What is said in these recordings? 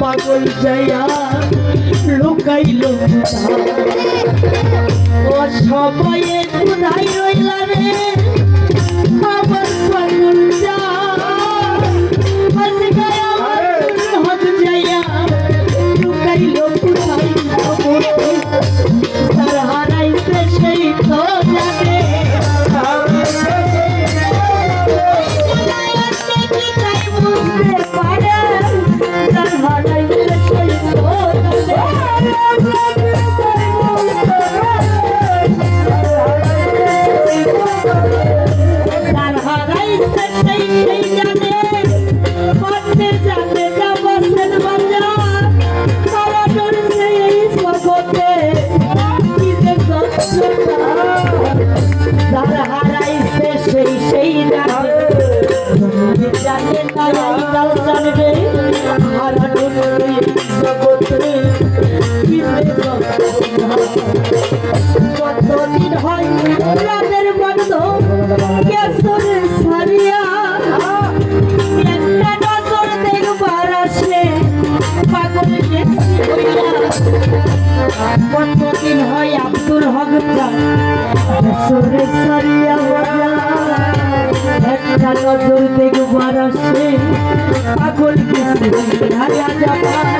পাগল জয়া লুকাইল ও সময়ে ঘুরাই রইলা রে? Bye.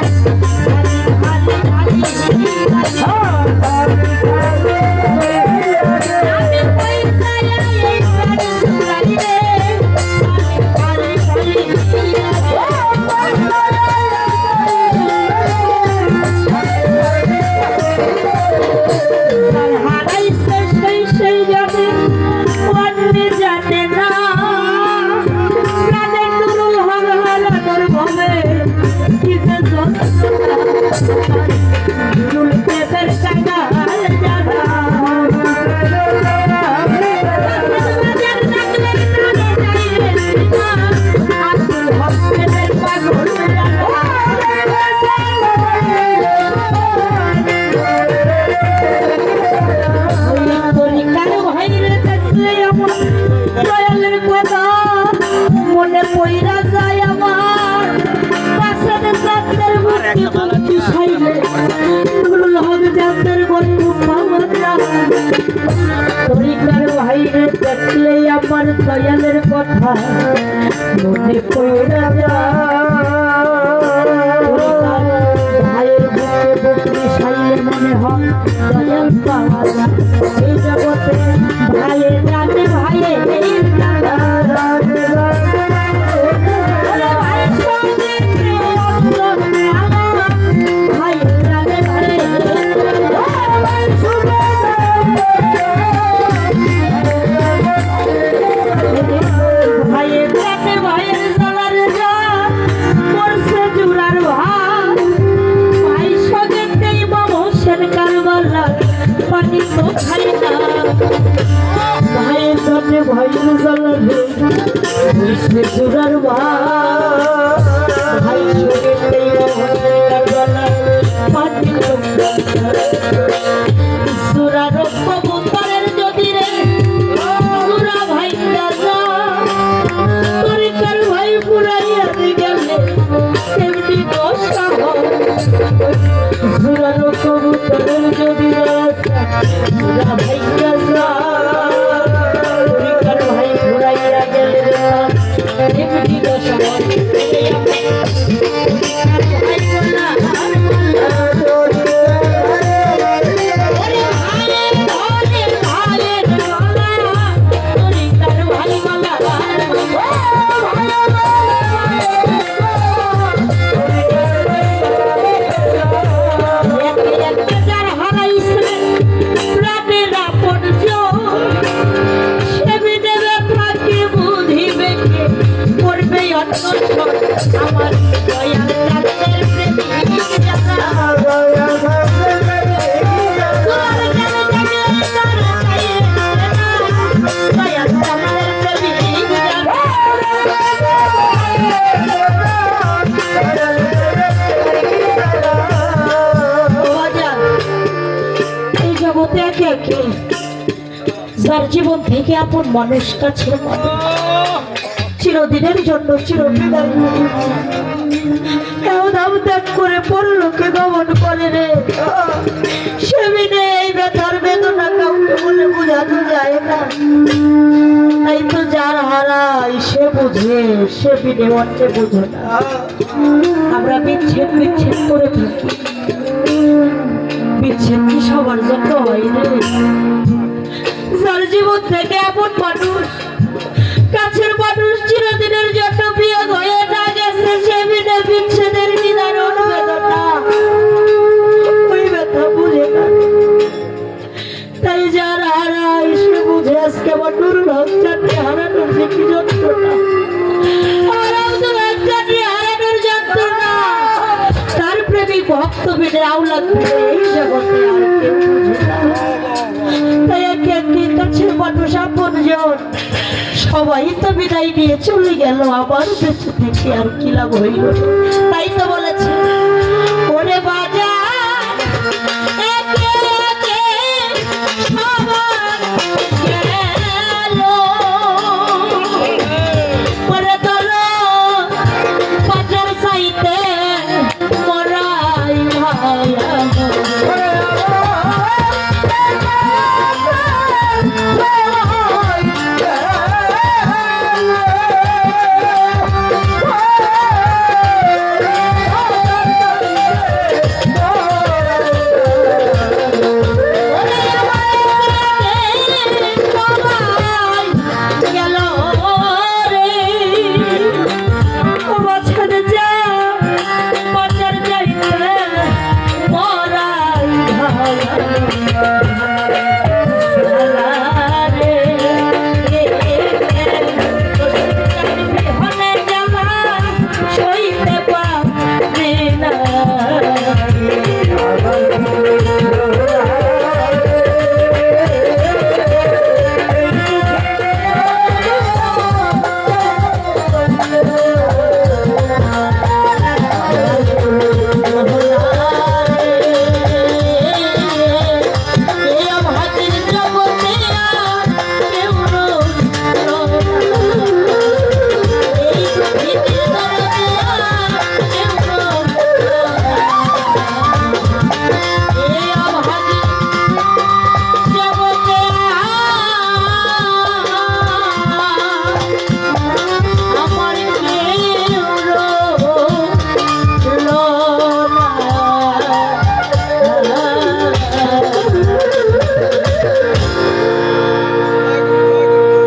ভাইরে দেখলে আমার দয়ালের কথা। মনে পড়া ভাইয়ের মনে হয় দয়াল পাওয়া এই জগতে ভাইয়ের ভাইয়ের আপন মানুষটা কাছে চিরদিনের জন্য চিরদিন ত্যাগ করে পরলোকে গমন করে রে। সেদিনে এই ব্যথার বেদনা কাউকে বলে বোঝানো যায় না। এই তো যার হারাই সে বুঝে, সে বিনে অন্যে বুঝে না। আমরা বিচ্ছেদ বিচ্ছেদ করে থাকি। বিচ্ছেদ কি সবার জন্য হয় রে? যার জীবন থেকে এমন মানুষ। কাছের মানুষ চিরদিনের জন্য বিয়োগ হয়ে না গেছে সে বিনে বিচ্ছেদের নিদারণ বেদনা। ওই বুঝে না। তাই যার হারায় সে বুঝে আজকে আমার কি হারাও দুর্লভ চাকরি হারানোর তার প্রেমিক ভক্ত বিনে আউলাদ এই জগতে সবাই তো বিদায় নিয়ে চলে গেল আবার বেঁচে থেকে আর কি লাভ হইল?